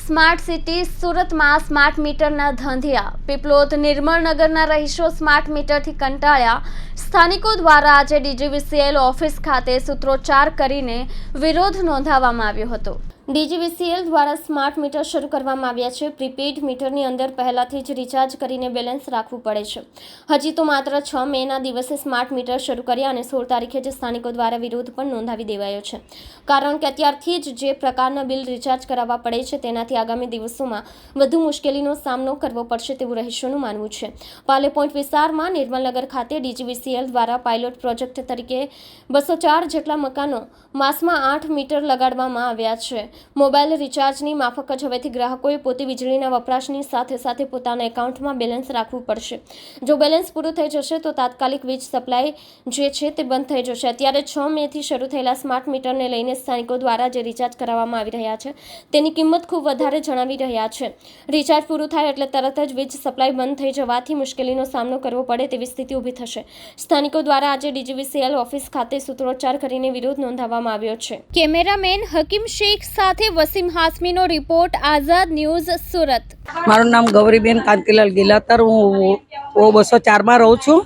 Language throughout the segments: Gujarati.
સ્માર્ટ સિટી સુરતમાં સ્માર્ટ મીટરના ધાંધિયા. પીપલોદ નિર્મળનગરના રહીશો સ્માર્ટ મીટરથી કંટાળ્યા. સ્થાનિકો દ્વારા આજે ડીજીવીસીએલ ઓફિસ ખાતે સૂત્રોચ્ચાર કરીને વિરોધ નોંધાવવામાં આવ્યો હતો. ડીજીવીસીએલ દ્વારા સ્માર્ટ મીટર શરૂ કરવામાં આવ્યા છે. પ્રીપેડ મીટરની અંદર પહેલાથી જ રિચાર્જ કરીને બેલેન્સ રાખવું પડે છે. હજી તો માત્ર છ મેના દિવસે સ્માર્ટ મીટર શરૂ કર્યા અને સોળ તારીખે જ સ્થાનિકો દ્વારા વિરોધ પણ નોંધાવી દેવાયો છે. કારણ કે અત્યારથી જ જે પ્રકારના બિલ રિચાર્જ કરાવવા પડે છે તેનાથી આગામી દિવસોમાં વધુ મુશ્કેલીનો સામનો કરવો પડશે તેવું રહીશોનું માનવું છે. પાલે પોઈન્ટ વિસ્તારમાં નિર્મલનગર ખાતે ડીજીવીસીએલ દ્વારા પાયલોટ પ્રોજેક્ટ તરીકે બસો ચાર જેટલા મકાનો માસમાં આઠ મીટર લગાડવામાં આવ્યા છે. મોબાઈલ રિચાર્જની માફક જ હવેથી ગ્રાહકોએ પોતે વીજળીના વપરાશની સાથે સાથે પોતાના એકાઉન્ટમાં બેલેન્સ રાખવું પડશે. જો બેલેન્સ પૂરું થઈ જશે તો તાત્કાલિક વીજ સપ્લાય જે છે તે બંધ થઈ જશે. અત્યારે છ મેથી શરૂ થયેલા સ્માર્ટ મીટરને લઈને સ્થાનિકો દ્વારા જે રિચાર્જ કરાવવામાં આવી રહ્યા છે, તેની કિંમત ખૂબ વધારે જણાવી રહ્યા છે. રિચાર્જ પૂરું થાય એટલે તરત જ વીજ સપ્લાય બંધ થઈ જવાથી મુશ્કેલીનો સામનો કરવો પડે તેવી સ્થિતિ ઊભી થશે. સ્થાનિકો દ્વારા આજે ડીજીવીસીએલ ઓફિસ ખાતે સૂત્રોચ્ચાર કરીને વિરોધ નોંધાવવામાં આવ્યો છે. કેમેરામેન હકીમ શેખ સાથે વસીમ હાસમીનો રિપોર્ટ, આઝાદ ન્યૂઝ, સુરત. મારું નામ ગૌરીબેન કાંતિલાલ ગિલાતર. હું ઓ બસો ચારમાં રહું છું.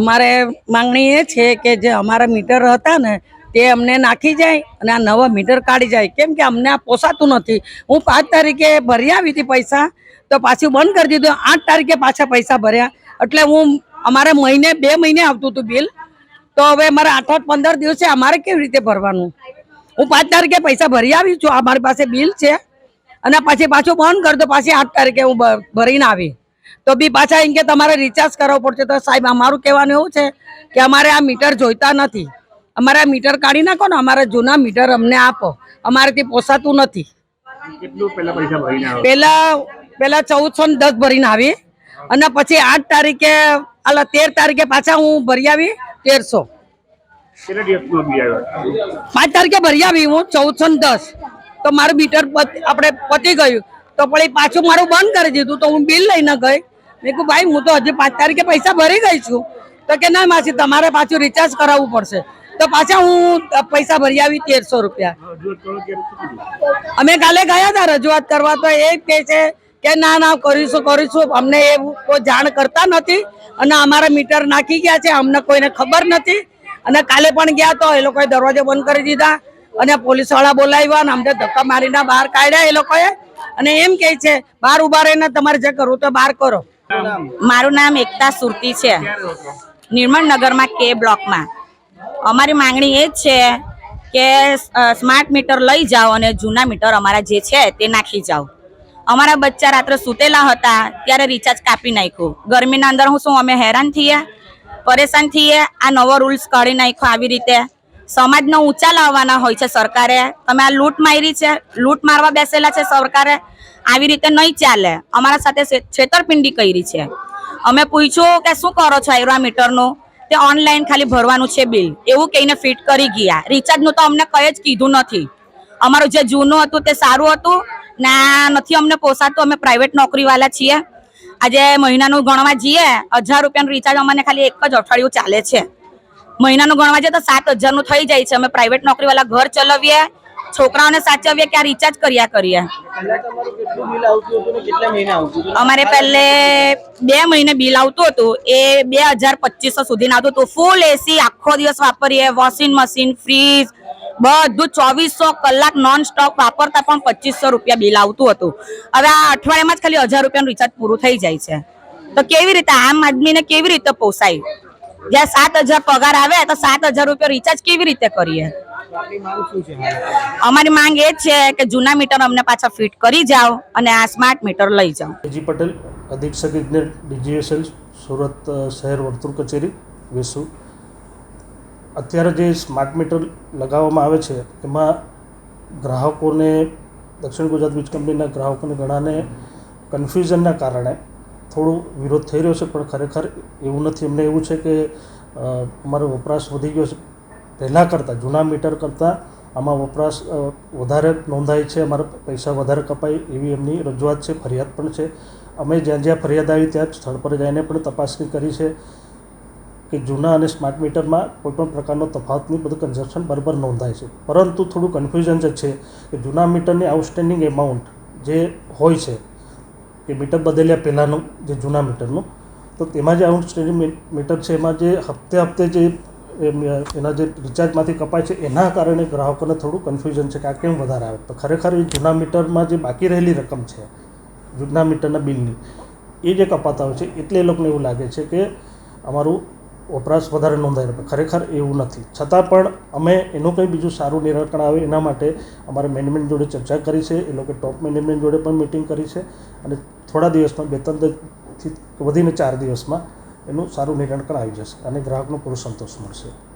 અમારે માંગણી એ છે કે જે અમારા મીટર હતા ને, તે અમને નાખી જાય અને આ નવા મીટર કાઢી જાય. કેમ કે અમને આ પોસાતું નથી. હું પાંચ તારીખે ભરી આવી હતી પૈસા, તો પાછું બંધ કરી દીધું. આઠ તારીખે પાછા પૈસા ભર્યા. એટલે હું અમારે મહિને, બે મહિને આવતું હતું બિલ. તો હવે અમારે આઠ આઠ પંદર દિવસે અમારે કેવી રીતે ભરવાનું? હું પાંચ તારીખે પૈસા ભરી આવી છું આ મારી પાસે બિલ છે. અને પછી પાછું બંધ કરતો પાછી આઠ તારીખે હું ભરીને આવી તો બી પાછા એમ કે તમારે રિચાર્જ કરવો પડશે. તો સાહેબ અમારું કહેવાનું એવું છે કે અમારે આ મીટર જોઈતા નથી. અમારે આ મીટર કાઢી નાખો ને અમારા જૂના મીટર અમને આપો. અમારેથી પોસાતું નથી. પેલા પેલા ચૌદસો ને દસ ભરીને આવી. અને પછી આઠ તારીખે અલા તેર તારીખે પાછા હું ભરી આવી તેરસો કેટલા દિવસનો બી આવ્યો પાંચ તારીખે ભરી આવી હું ચૌદસો ને દસ. તો મારું મીટર પત- આપણે પતી ગયું. તો પછી પાછું મારું બંધ કરી દીધું તો હું બિલ લઈને ગઈ. મેં કહું ભાઈ હું તો હજી પાંચ તારીખે પૈસા ભરી ગઈ છું. તો કે ના માસી તમારે પાછું રિચાર્જ કરાવવું પડશે. તો પાછા હું પૈસા ભરી આવી તેરસો રૂપિયા. કે અમે કાલે ગયા હતા રજૂઆત કરવા તો એ કહે છે કે ના ના કરીશું કરીશું. અમને એવું કોઈ જાણ કરતા નથી અને અમારા મીટર નાખી ગયા છે. અમને કોઈને ખબર નથી. અને કાલે પણ ગયા તો એ લોકોએ દરવાજો બંધ કરી દીધા અને પોલીસવાળા બોલાવ્યા અને અમને ધક્કા મારીને બહાર કાઢ્યા એ લોકોએ. અને એમ કહે છે, બહાર ઊભા રહીને તમારે જે કરવું તો બહાર કરો. મારું નામ એકતા સુરતી છે. નિર્મળ નગરમાં કે બ્લોકમાં. અમારી માંગણી એ જ છે કે સ્માર્ટ મીટર લઈ જાઓ અને જૂના મીટર અમારા જે છે તે નાખી જાઓ. અમારા બચ્ચા રાત્રે સૂતેલા હતા, ત્યારે રિચાર્જ કાપી નાખ્યું. ગરમીના અંદર હું શું, અમે હેરાન થઈએ પરેશાન થઈએ, આ નવો રૂલ્સ કાઢી નાખ્યો આવી રીતે. સમાજનો ઊંચા લાવવાના હોય છે સરકારે. તમે આ લૂંટ મારી છે, લૂંટ મારવા બેસેલા છે સરકારે. આવી રીતે નહીં ચાલે. અમારા સાથે છેતરપિંડી કરી છે. અમે પૂછ્યું કે શું કરો છો આયરા મીટરનું તે ઓનલાઈન ખાલી ભરવાનું છે બિલ. એવું કહીને ફિટ કરી ગયા. રિચાર્જનું તો અમને કંઈ જ કીધું નથી. અમારું જે જૂનું હતું તે સારું હતું. ના, નથી અમને પોસાતું. અમે પ્રાઇવેટ નોકરીવાળા છીએ. આજે મહિનાનું ગણવા જઈએ હજાર રૂપિયાનું રિચાર્જ અમને ખાલી એક જ અઠવાડિયું ચાલે છે. મહિનાનું ગણવા જઈએ તો સાત હજારનું થઈ જાય છે. અમે પ્રાઇવેટ નોકરીવાળા ઘર ચલાવીએ છોકરાઓને સાચવીએ કે આ રિચાર્જ કર્યા કરીએ. અમારે પહેલે બે મહિને બિલ આવતું હતું. એ બે હજાર પચીસો સુધી આવતું હતું. ફૂલ એસી આખો દિવસ વાપરીએ વોશિંગ મશીન ફ્રીજ બધું ચોવીસો કલાક નોન સ્ટોપ વાપરતા પણ પચીસો રૂપિયા બિલ આવતું હતું. હવે આ અઠવાડિયામાં જ ખાલી હજાર રૂપિયાનું રિચાર્જ પૂરું થઈ જાય છે. તો કેવી રીતે આમ આદમીને કેવી રીતે પોસાય? જ્યાં સાત હજાર પગાર આવે, તો સાત હજાર રૂપિયા રિચાર્જ કેવી રીતે કરીએ? અમારી માંગ એ છે કે જૂના મીટર અમને પાછા ફિટ કરી જાઓ અને આ સ્માર્ટ મીટર લઈ જાઓ. પટેલ, અધિક્ષક સુરત શહેર વર્તુળ કચેરી, વેસુ. અત્યારે જે સ્માર્ટ મીટર લગાવવામાં આવે છે, એમાં ગ્રાહકોને, દક્ષિણ ગુજરાત વીજ કંપનીના ગ્રાહકોને ઘણાને કન્ફ્યુઝનના કારણે થોડું વિરોધ થઈ રહ્યો છે, પણ ખરેખર એવું નથી. એમને એવું છે કે અમારો વપરાશ વધી ગયો છે. પહેલાં કરતાં, જૂના મીટર કરતાં આમાં વપરાશ વધારે નોંધાય છે. અમારા પૈસા વધારે કપાય એવી એમની રજૂઆત છે, ફરિયાદ પણ છે. અમે જ્યાં જ્યાં ફરિયાદ આવી, ત્યાં સ્થળ પર જઈને પણ તપાસણી કરી છે. કે જૂના અને સ્માર્ટ મીટરમાં કોઈપણ પ્રકારનો તફાવતની બધું કન્ઝપ્શન બરાબર નોંધાય છે. પરંતુ થોડું કન્ફ્યુઝન જ છે કે જૂના મીટરની આઉટસ્ટેન્ડિંગ એમાઉન્ટ જે હોય છે કે મીટર બદલ્યા પહેલાંનું, જે જૂના મીટરનું તો તેમાં જે આઉટસ્ટેન્ડિંગ મીટર છે, એમાં જે હપ્તે હપ્તે જે એના જે રિચાર્જમાંથી કપાય છે, એના કારણે ગ્રાહકોને થોડું કન્ફ્યુઝન છે કે આ કેમ વધારે આવે. તો ખરેખર એ જૂના મીટરમાં જે બાકી રહેલી રકમ છે, જૂના મીટરના બિલની, એ જે કપાતા હોય છે, એટલે એ લોકોને એવું લાગે છે કે અમારું વપરાશ વધારે નોંધાયેલો ખરેખર એવું નથી. છતાં પણ અમે એનું કંઈ બીજું સારું નિરાકરણ આવે એના માટે અમારે મેનેજમેન્ટ જોડે ચર્ચા કરી છે. એ લોકો ટોપ મેનેજમેન્ટ જોડે પણ મિટિંગ કરી છે. અને થોડા દિવસમાં, બે ત્રણથી વધીને ચાર દિવસમાં એનું સારું નિરાકરણ આવી જશે અને ગ્રાહકનો પૂરો સંતોષ મળશે.